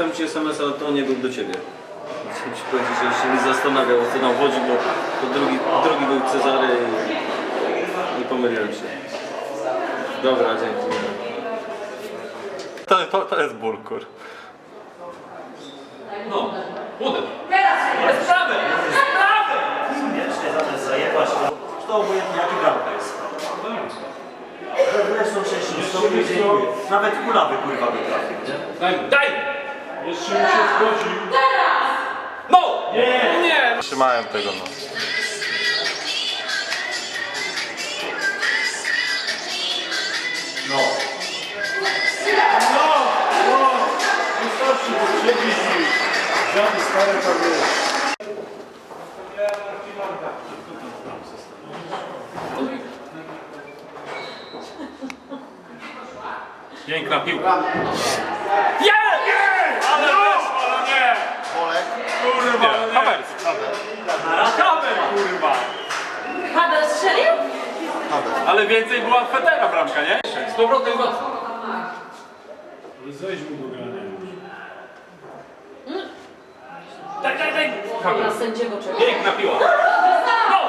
wysłałem ci SMS, ale to nie był do ciebie. Chciałem ci powiedzieć, że się nie zastanawiał o co nam chodzi, bo to drugi, drugi był Cezary i, i pomyliłem się. Dobra, dzięki. To, to, to jest ból, kur. No, młody. Bez sprawy! Wiecznie zamiast zajebać, to, to obojętnie jaki bramka jest. Zresztą 60 stopni dziękuję. Nawet kulawy kurwa wytrafił, nie? Daj, daj! Jeszcze mi się zgodził. No! Nie! Nie! Trzymałem tego, no. No, no, wystarczy, bo mi. Dziady stare tam jest. Piękna piłka. Jest! Ale weszło, no nie! Kurwa, no nie! Havertz. Kabel, kurwa! Kabel strzelił? Ale więcej była Federa bramka, nie? Z powrotem go. Ale zejdź mu do grania już. Daj, daj, daj! Na sędziego czeka. Piękna piła. No!